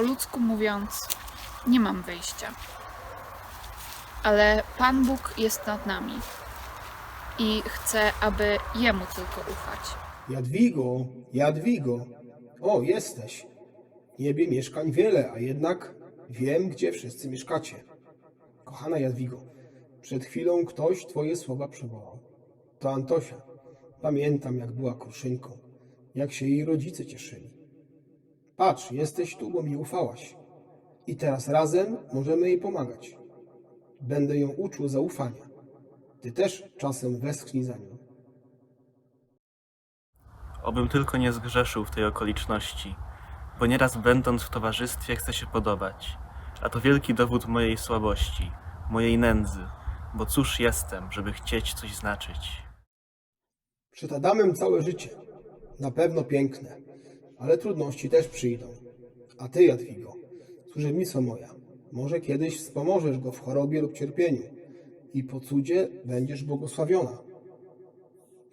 ludzku mówiąc, nie mam wyjścia. Ale Pan Bóg jest nad nami i chcę, aby Jemu tylko ufać. Jadwigo, Jadwigo, o, jesteś. W niebie mieszkań wiele, a jednak wiem, gdzie wszyscy mieszkacie. Kochana Jadwigo, przed chwilą ktoś twoje słowa przywołał. To Antosia. Pamiętam, jak była kruszynką, jak się jej rodzice cieszyli. Patrz, jesteś tu, bo mi ufałaś. I teraz razem możemy jej pomagać. Będę ją uczył zaufania. Ty też czasem westchnij za nią. Obym tylko nie zgrzeszył w tej okoliczności, bo nieraz będąc w towarzystwie chcę się podobać, a to wielki dowód mojej słabości, mojej nędzy, bo cóż jestem, żeby chcieć coś znaczyć. Przed Adamem całe życie. Na pewno piękne, ale trudności też przyjdą. A ty, Jadwigo, służebnico moja, może kiedyś wspomożesz go w chorobie lub cierpieniu i po cudzie będziesz błogosławiona.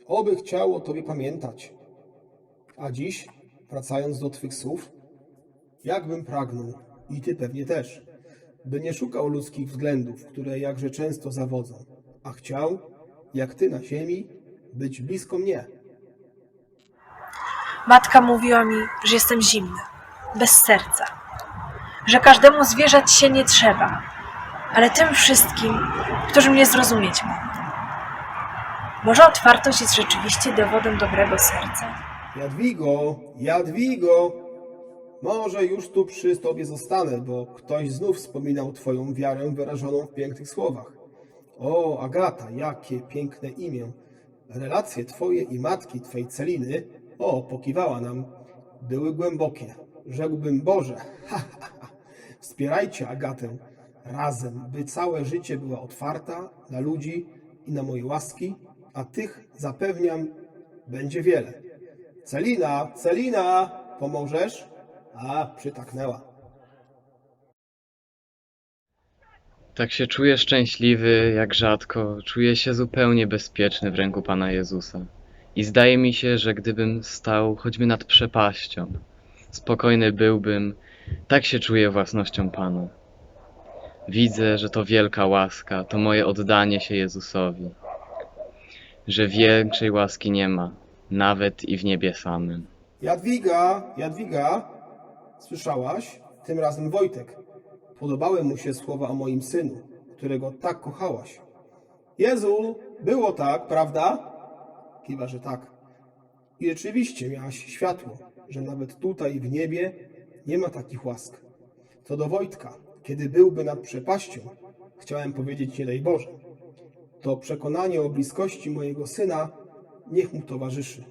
Oby chciało Tobie pamiętać. A dziś, wracając do Twych słów, jakbym pragnął, i Ty pewnie też, by nie szukał ludzkich względów, które jakże często zawodzą, a chciał, jak Ty na ziemi, być blisko mnie. Matka mówiła mi, że jestem zimny, bez serca, że każdemu zwierzać się nie trzeba, ale tym wszystkim, którzy mnie zrozumieć mogą. Może otwartość jest rzeczywiście dowodem dobrego serca? Jadwigo, Jadwigo, może już tu przy tobie zostanę, bo ktoś znów wspominał twoją wiarę wyrażoną w pięknych słowach. O, Agata, jakie piękne imię. Relacje twoje i matki twej Celiny, o, pokiwała nam, były głębokie. Rzekłbym, Boże, ha, ha, ha. wspierajcie Agatę razem, by całe życie była otwarta na ludzi i na moje łaski, a tych, zapewniam, będzie wiele. Celina, Celina, pomożesz? A, przytaknęła. Tak się czuję szczęśliwy, jak rzadko, czuję się zupełnie bezpieczny w ręku Pana Jezusa. I zdaje mi się, że gdybym stał choćby nad przepaścią, spokojny byłbym, tak się czuję własnością Pana. Widzę, że to wielka łaska, to moje oddanie się Jezusowi, że większej łaski nie ma, nawet i w niebie samym. Jadwiga, Jadwiga, słyszałaś? Tym razem Wojtek. Podobały mu się słowa o moim synu, którego tak kochałaś. Jezu, było tak, prawda? Kiwa, że tak. I rzeczywiście miałaś światło, że nawet tutaj w niebie nie ma takich łask. Co do Wojtka, kiedy byłby nad przepaścią, chciałem powiedzieć nie daj Boże, to przekonanie o bliskości mojego syna niech mu towarzyszy.